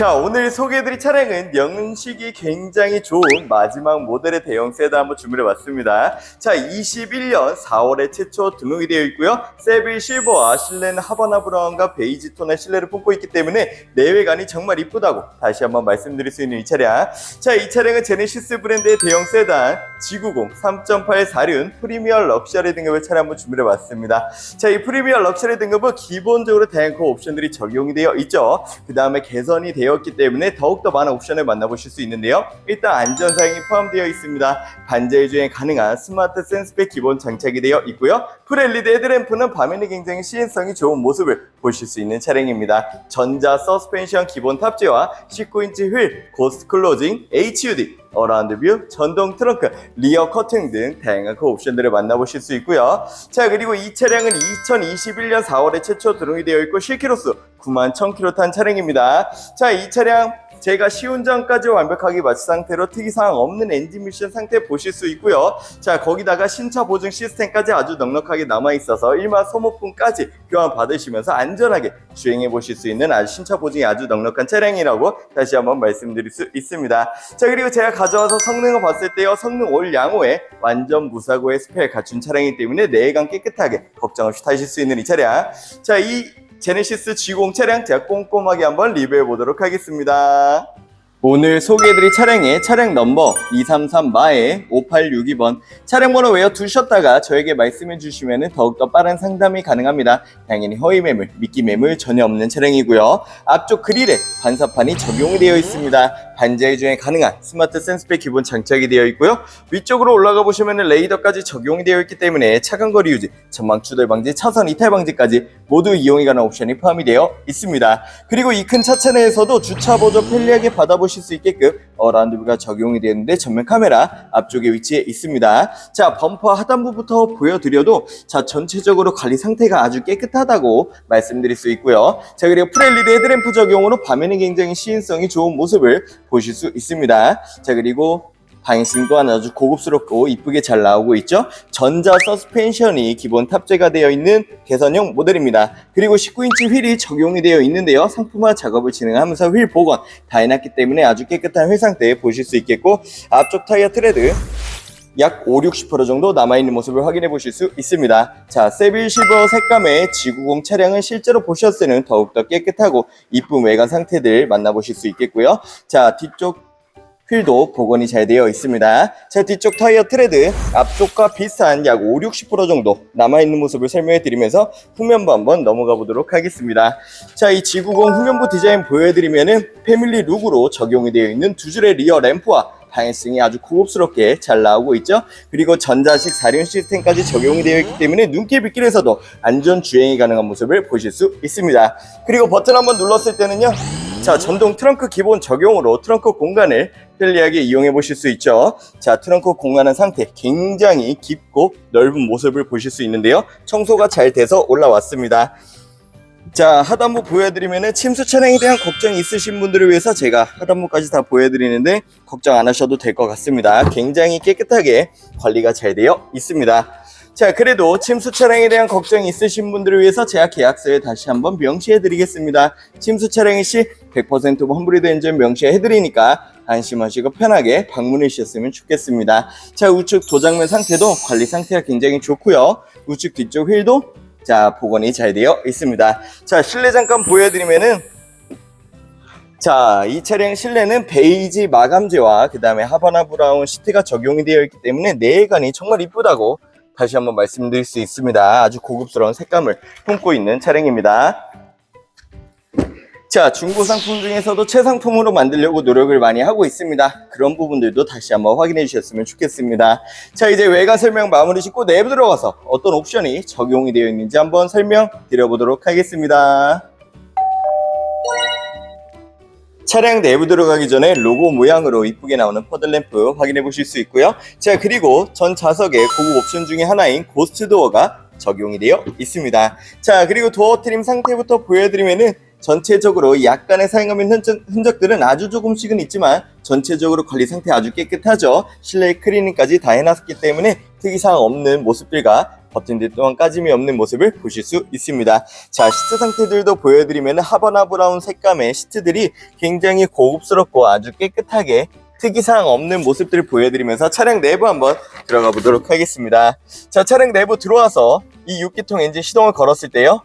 자, 오늘 소개해드릴 차량은 영식이 굉장히 좋은 마지막 모델의 대형 세단 한번 주문해 봤습니다. 자, 21년 4월에 최초 등록이 되어 있고요. 세빌 실버와 실내는 하바나 브라운과 베이지 톤의 실내를 품고 있기 때문에 내외관이 정말 이쁘다고 다시 한번 말씀드릴 수 있는 이 차량. 자, 이 차량은 제네시스 브랜드의 대형 세단 G90 3.8 4륜 프리미어 럭셔리 등급의 차량 한번 주문해 봤습니다. 자, 이 프리미어 럭셔리 등급은 기본적으로 다양한 그 옵션들이 적용이 되어 있죠. 그 다음에 개선이 되 었기 때문에 더욱더 많은 옵션을 만나보실 수 있는데요. 일단 안전사양이 포함되어 있습니다. 반자율 주행 가능한 스마트 센스백 기본 장착이 되어 있고요. 풀LED 헤드램프는 밤에는 굉장히 시인성이 좋은 모습을 보실 수 있는 차량입니다. 전자 서스펜션 기본 탑재와 19인치 휠, 고스트 클로징, HUD, 어라운드 뷰, 전동 트렁크, 리어 커팅 등 다양한 그 옵션들을 만나보실 수 있고요. 자 그리고 이 차량은 2021년 4월에 최초 등록이 되어 있고 실키로수 9만 1000km 탄 차량입니다. 자 이 차량 제가 시운전까지 완벽하게 마친 상태로 특이사항 없는 엔진 미션 상태 보실 수 있고요. 자 거기다가 신차 보증 시스템까지 아주 넉넉하게 남아있어서 일반 소모품까지 교환 받으시면서 안전하게 주행해 보실 수 있는 아주 신차 보증이 아주 넉넉한 차량이라고 다시 한번 말씀드릴 수 있습니다. 자 그리고 제가 가져와서 성능을 봤을 때요 성능 올 양호에 완전 무사고의 스펙을 갖춘 차량이기 때문에 내외관 깨끗하게 걱정 없이 타실 수 있는 이 차량 자 이 제네시스 G0 차량 제가 꼼꼼하게 한번 리뷰해 보도록 하겠습니다. 오늘 소개해드릴 차량의 차량 넘버 233마에 5862번 차량 번호 외워 두셨다가 저에게 말씀해 주시면 더욱더 빠른 상담이 가능합니다. 당연히 허위 매물, 미끼 매물 전혀 없는 차량이고요. 앞쪽 그릴에 반사판이 적용이 되어 있습니다. 반자율 주행 가능한 스마트 센스백 기본 장착이 되어 있고요. 위쪽으로 올라가 보시면 레이더까지 적용이 되어 있기 때문에 차간 거리 유지, 전방 추돌 방지, 차선 이탈 방지까지 모두 이용이 가능한 옵션이 포함이 되어 있습니다. 그리고 이 큰 차체 내에서도 주차 보조 편리하게 받아보실 수 있게끔 어라운드 뷰가 적용이 되는데 전면 카메라 앞쪽에 위치해 있습니다. 자 범퍼 하단부부터 보여드려도 자 전체적으로 관리 상태가 아주 깨끗하다고 말씀드릴 수 있고요. 자 그리고 프레일리드 헤드램프 적용으로 밤에는 굉장히 시인성이 좋은 모습을 보실 수 있습니다. 자 그리고 방향성 또한 아주 고급스럽고 이쁘게 잘 나오고 있죠. 전자 서스펜션이 기본 탑재가 되어 있는 개선형 모델입니다. 그리고 19인치 휠이 적용이 되어 있는데요. 상품화 작업을 진행하면서 휠 복원 다 해놨기 때문에 아주 깨끗한 휠 상태 보실 수 있겠고 앞쪽 타이어 트레드 약 5, 60% 정도 남아있는 모습을 확인해 보실 수 있습니다. 자, 세빌 실버 색감의 G90 차량은 실제로 보셨을 때는 더욱더 깨끗하고 이쁜 외관 상태들 만나보실 수 있겠고요. 자, 뒤쪽 휠도 복원이 잘 되어 있습니다. 자, 뒤쪽 타이어 트레드 앞쪽과 비슷한 약 5, 60% 정도 남아있는 모습을 설명해 드리면서 후면부 한번 넘어가 보도록 하겠습니다. 자, 이 G90 후면부 디자인 보여드리면은 패밀리 룩으로 적용이 되어 있는 두 줄의 리어 램프와 방향성이 아주 고급스럽게 잘 나오고 있죠. 그리고 전자식 사륜 시스템까지 적용이 되어 있기 때문에 눈길 빗길에서도 안전 주행이 가능한 모습을 보실 수 있습니다. 그리고 버튼 한번 눌렀을 때는요. 자, 전동 트렁크 기본 적용으로 트렁크 공간을 편리하게 이용해 보실 수 있죠. 자, 트렁크 공간의 상태 굉장히 깊고 넓은 모습을 보실 수 있는데요. 청소가 잘 돼서 올라왔습니다. 자, 하단부 보여드리면은 침수 차량에 대한 걱정이 있으신 분들을 위해서 제가 하단부까지 다 보여드리는데 걱정 안 하셔도 될 것 같습니다. 굉장히 깨끗하게 관리가 잘 되어 있습니다. 자, 그래도 침수 차량에 대한 걱정이 있으신 분들을 위해서 제가 계약서에 다시 한번 명시해 드리겠습니다. 침수 차량이 시 100% 험브리드 엔진 명시해 드리니까 안심하시고 편하게 방문해 주셨으면 좋겠습니다. 자, 우측 도장면 상태도 관리 상태가 굉장히 좋고요. 우측 뒤쪽 휠도 자, 복원이 잘 되어 있습니다. 자, 실내 잠깐 보여드리면은 자, 이 차량 실내는 베이지 마감재와 그 다음에 하바나 브라운 시트가 적용이 되어 있기 때문에 내관이 정말 이쁘다고 다시 한번 말씀드릴 수 있습니다. 아주 고급스러운 색감을 품고 있는 차량입니다. 자, 중고 상품 중에서도 최상품으로 만들려고 노력을 많이 하고 있습니다. 그런 부분들도 다시 한번 확인해 주셨으면 좋겠습니다. 자, 이제 외관 설명 마무리 짓고 내부 들어가서 어떤 옵션이 적용이 되어 있는지 한번 설명드려 보도록 하겠습니다. 차량 내부 들어가기 전에 로고 모양으로 이쁘게 나오는 퍼들램프 확인해 보실 수 있고요. 자, 그리고 전 좌석에 고급 옵션 중에 하나인 고스트 도어가 적용이 되어 있습니다. 자, 그리고 도어 트림 상태부터 보여드리면은 전체적으로 약간의 흔적, 흔적들은 아주 조금씩은 있지만 전체적으로 관리 상태 아주 깨끗하죠. 실내 클리닝까지 다 해놨기 때문에 특이사항 없는 모습들과 버튼들 또한 까짐이 없는 모습을 보실 수 있습니다. 자, 시트 상태들도 보여드리면 하바나 브라운 색감의 시트들이 굉장히 고급스럽고 아주 깨끗하게 특이사항 없는 모습들을 보여드리면서 차량 내부 한번 들어가 보도록 하겠습니다. 자, 차량 내부 들어와서 이 6기통 엔진 시동을 걸었을 때요.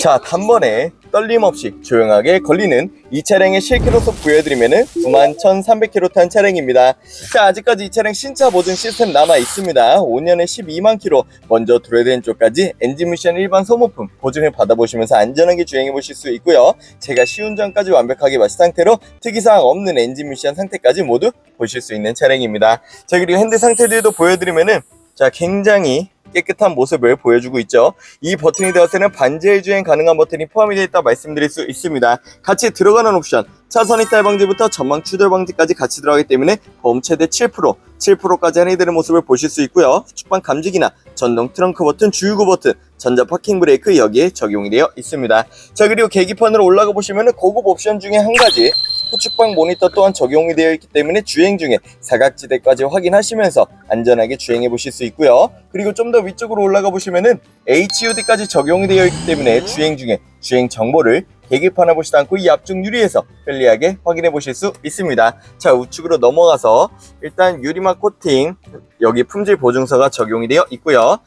자, 단번에 떨림 없이 조용하게 걸리는 이 차량의 실키로서 보여드리면은 91,300km 탄 차량입니다. 자, 아직까지 이 차량 신차 보증 시스템 남아 있습니다. 5년에 12만 km 먼저 드레된 쪽까지 엔진 미션 일반 소모품 보증을 받아보시면서 안전하게 주행해 보실 수 있고요. 제가 시운전까지 완벽하게 마친 상태로 특이사항 없는 엔진 미션 상태까지 모두 보실 수 있는 차량입니다. 자, 그리고 핸드 상태들도 보여드리면은 자, 굉장히 깨끗한 모습을 보여주고 있죠. 이 버튼이 되었을 는 반지의 주행 가능한 버튼이 포함이 되어 있다 말씀드릴 수 있습니다. 같이 들어가는 옵션, 차선 이탈 방지부터 전망 추돌 방지까지 같이 들어가기 때문에 보험 최대 7%, 7%까지 할인되는 모습을 보실 수 있고요. 후측방 감지기나 전동 트렁크 버튼, 주유구 버튼, 전자 파킹 브레이크 여기에 적용이 되어 있습니다. 자 그리고 계기판으로 올라가 보시면 고급 옵션 중에 한 가지 후측방 모니터 또한 적용이 되어 있기 때문에 주행 중에 사각지대까지 확인하시면서 안전하게 주행해 보실 수 있고요. 그리고 좀 더 위쪽으로 올라가 보시면은 HUD까지 적용이 되어 있기 때문에 주행 중에 주행 정보를 계기판에 보시지 않고 이 앞쪽 유리에서 편리하게 확인해 보실 수 있습니다. 자 우측으로 넘어가서 일단 유리막 코팅 여기 품질 보증서가 적용이 되어 있고요.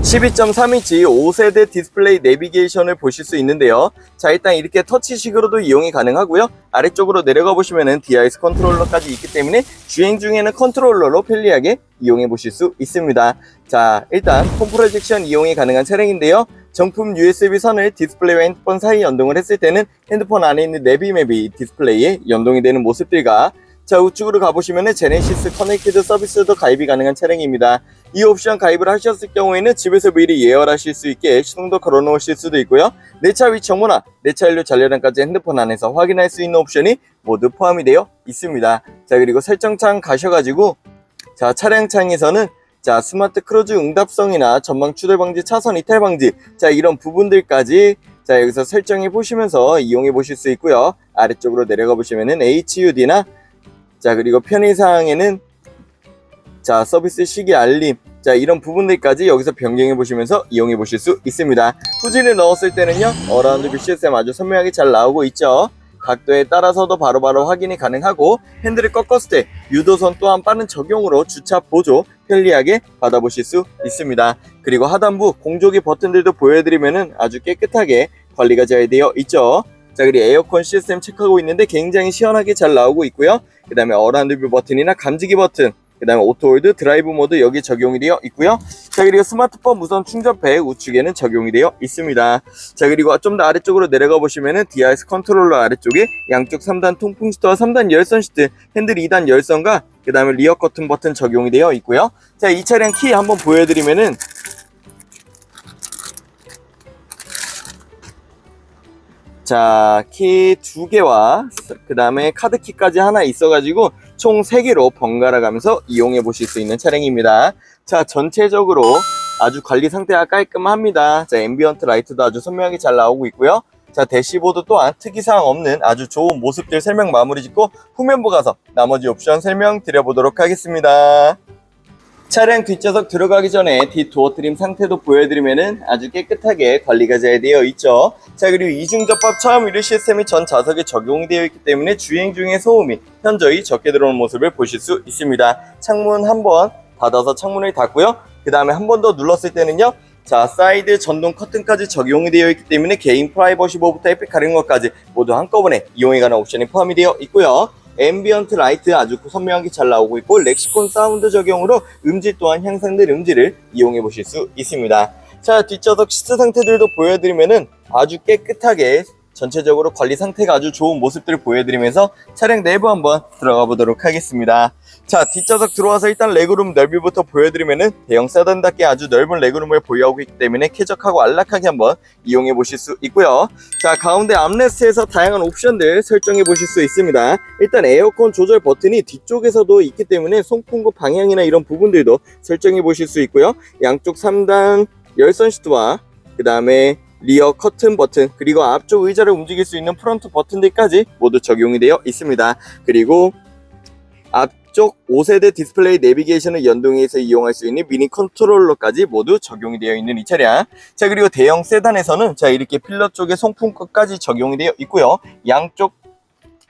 12.3인치 5세대 디스플레이 내비게이션을 보실 수 있는데요. 자, 일단 이렇게 터치식으로도 이용이 가능하고요. 아래쪽으로 내려가 보시면은 DIS 컨트롤러까지 있기 때문에 주행 중에는 컨트롤러로 편리하게 이용해 보실 수 있습니다. 자, 일단 홈 프로젝션 이용이 가능한 차량인데요. 정품 USB 선을 디스플레이와 핸드폰 사이 연동을 했을 때는 핸드폰 안에 있는 내비맵이 디스플레이에 연동이 되는 모습들과 자 우측으로 가보시면 제네시스 커넥티드 서비스도 가입이 가능한 차량입니다. 이 옵션 가입을 하셨을 경우에는 집에서 미리 예열하실 수 있게 시동도 걸어 놓으실 수도 있고요. 내 차 위치 정보나 내 차 연료 잔료량까지 핸드폰 안에서 확인할 수 있는 옵션이 모두 포함이 되어 있습니다. 자 그리고 설정창 가셔가지고 자 차량 창에서는 자 스마트 크루즈 응답성이나 전방 추돌 방지 차선 이탈 방지 자 이런 부분들까지 자 여기서 설정해 보시면서 이용해 보실 수 있고요. 아래쪽으로 내려가 보시면은 HUD나 자 그리고 편의사항에는 자 서비스 시기 알림 자 이런 부분들까지 여기서 변경해 보시면서 이용해 보실 수 있습니다 후진을 넣었을 때는요 어라운드 뷰 시스템 아주 선명하게 잘 나오고 있죠 각도에 따라서도 바로바로 확인이 가능하고 핸들을 꺾었을 때 유도선 또한 빠른 적용으로 주차 보조 편리하게 받아보실 수 있습니다. 그리고 하단부 공조기 버튼들도 보여드리면은 아주 깨끗하게 관리가 잘 되어 있죠. 자 그리고 에어컨 시스템 체크하고 있는데 굉장히 시원하게 잘 나오고 있고요. 그 다음에 어라운드 뷰 버튼이나 감지기 버튼 그 다음에 오토홀드 드라이브 모드 여기 적용이 되어 있고요. 자 그리고 스마트폰 무선 충전팩 우측에는 적용이 되어 있습니다. 자 그리고 좀 더 아래쪽으로 내려가 보시면은 DIS 컨트롤러 아래쪽에 양쪽 3단 통풍 시트와 3단 열선 시트 핸들 2단 열선과 그 다음에 리어 커튼 버튼 적용이 되어 있고요. 자 이 차량 키 한번 보여드리면은 자, 키 두 개와 그 다음에 카드키까지 하나 있어가지고 총세 개로 번갈아 가면서 이용해 보실 수 있는 차량입니다. 자, 전체적으로 아주 관리 상태가 깔끔합니다. 자, 앰비언트 라이트도 아주 선명하게 잘 나오고 있고요. 자, 대시보드 또한 특이사항 없는 아주 좋은 모습들 설명 마무리 짓고 후면부 가서 나머지 옵션 설명 드려보도록 하겠습니다. 차량 뒷좌석 들어가기 전에 뒷도어 트림 상태도 보여드리면은 아주 깨끗하게 관리가 잘 되어 있죠. 자 그리고 이중접합 차음 유리 시스템이 전 좌석에 적용이 되어 있기 때문에 주행 중에 소음이 현저히 적게 들어오는 모습을 보실 수 있습니다. 창문 한 번 닫아서 창문을 닫고요. 그 다음에 한 번 더 눌렀을 때는요. 자 사이드 전동 커튼까지 적용이 되어 있기 때문에 개인 프라이버시 보부터 에픽 가는 것까지 모두 한꺼번에 이용이 가는 옵션이 포함이 되어 있고요. 앰비언트 라이트 아주 선명하게 잘 나오고 있고 렉시콘 사운드 적용으로 음질 또한 향상된 음질을 이용해 보실 수 있습니다. 자 뒷좌석 시트 상태들도 보여드리면은 아주 깨끗하게 전체적으로 관리 상태가 아주 좋은 모습들을 보여드리면서 차량 내부 한번 들어가 보도록 하겠습니다. 자 뒷좌석 들어와서 일단 레그룸 넓이부터 보여드리면은 대형 세단답게 아주 넓은 레그룸을 보유하고 있기 때문에 쾌적하고 안락하게 한번 이용해 보실 수 있고요. 자 가운데 암레스트에서 다양한 옵션들 설정해 보실 수 있습니다. 일단 에어컨 조절 버튼이 뒤쪽에서도 있기 때문에 송풍구 방향이나 이런 부분들도 설정해 보실 수 있고요. 양쪽 3단 열선 시트와 그 다음에 리어 커튼 버튼 그리고 앞쪽 의자를 움직일 수 있는 프론트 버튼들까지 모두 적용이 되어 있습니다. 그리고 앞쪽 5세대 디스플레이 내비게이션을 연동해서 이용할 수 있는 미니 컨트롤러까지 모두 적용이 되어 있는 이 차량. 자 그리고 대형 세단에서는 자 이렇게 필러 쪽에 송풍턱까지 적용이 되어 있고요. 양쪽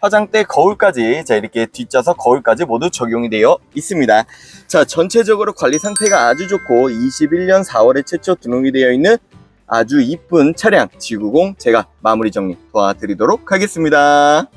화장대 거울까지 자 이렇게 뒷좌석 거울까지 모두 적용이 되어 있습니다. 자 전체적으로 관리 상태가 아주 좋고 21년 4월에 최초 등록이 되어 있는 아주 이쁜 차량 지구공 제가 마무리 정리 도와드리도록 하겠습니다.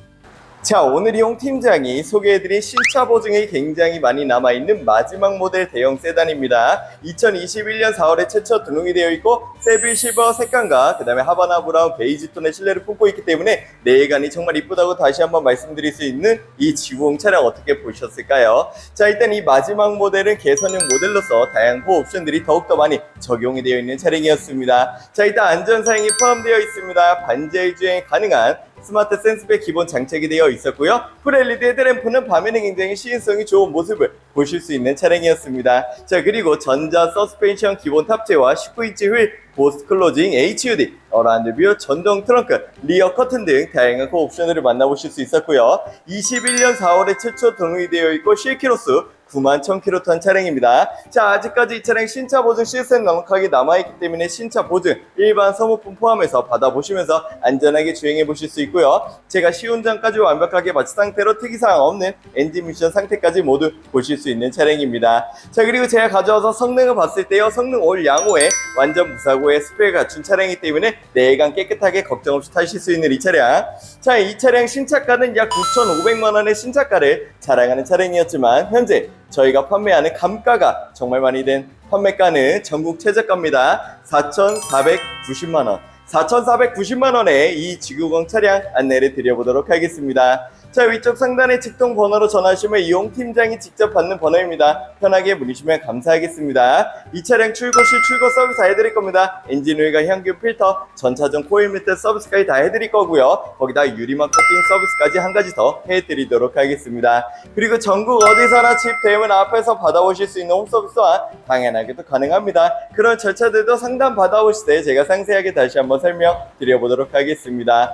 자 오늘 이용 팀장이 소개해드린 신차 보증이 굉장히 많이 남아있는 마지막 모델 대형 세단입니다. 2021년 4월에 최초 등록이 되어 있고 세빌 실버 색감과 그 다음에 하바나 브라운 베이지 톤의 실내를 품고 있기 때문에 내관이 정말 이쁘다고 다시 한번 말씀드릴 수 있는 이 지구공 차량 어떻게 보셨을까요? 자 일단 이 마지막 모델은 개선형 모델로서 다양한 호 옵션들이 더욱더 많이 적용이 되어 있는 차량이었습니다. 자 일단 안전사양이 포함되어 있습니다. 반자율 주행 가능한 스마트 센스백 기본 장착이 되어 있었고요. 풀 LED 헤드램프는 밤에는 굉장히 시인성이 좋은 모습을 보실 수 있는 차량이었습니다. 자 그리고 전자 서스펜션 기본 탑재와 19인치 휠 보스트 클로징 HUD, 어라운드 뷰, 전동 트렁크, 리어 커튼 등 다양한 그 옵션을 만나보실 수 있었고요. 21년 4월에 최초 등록이 되어 있고 실키로수 9만 1000km 탄 차량입니다. 자, 아직까지 이 차량 신차 보증 시스템 넉넉하게 남아있기 때문에 신차 보증 일반 소모품 포함해서 받아보시면서 안전하게 주행해 보실 수 있고요. 제가 시운전까지 완벽하게 마치 상태로 특이사항 없는 엔진 미션 상태까지 모두 보실 수 있는 차량입니다. 자, 그리고 제가 가져와서 성능을 봤을 때요. 성능 올 양호에 완전 무사고의 스펙을 갖춘 차량이기 때문에 내관 깨끗하게 걱정 없이 타실 수 있는 이 차량. 자, 이 차량 신차가는 약 9,500만 원의 신차가를 자랑하는 차량이었지만 현재 저희가 판매하는 감가가 정말 많이 된 판매가는 전국 최저가입니다. 4,490만 원. 4,490만 원의 이 지구공 차량 안내를 드려보도록 하겠습니다. 자 위쪽 상단에 직통 번호로 전화하시면 이용 팀장이 직접 받는 번호입니다. 편하게 문의주시면 감사하겠습니다. 이 차량 출고 시 출고 서비스 다 해드릴 겁니다. 엔진 오일과 향균 필터, 전차전 코일 매트 서비스까지 다 해드릴 거고요. 거기다 유리막 코팅 서비스까지 한 가지 더 해드리도록 하겠습니다. 그리고 전국 어디서나 집 대문 앞에서 받아보실 수 있는 홈 서비스와 당연하게도 가능합니다. 그런 절차들도 상담 받아오실 때 제가 상세하게 다시 한번 설명드려보도록 하겠습니다.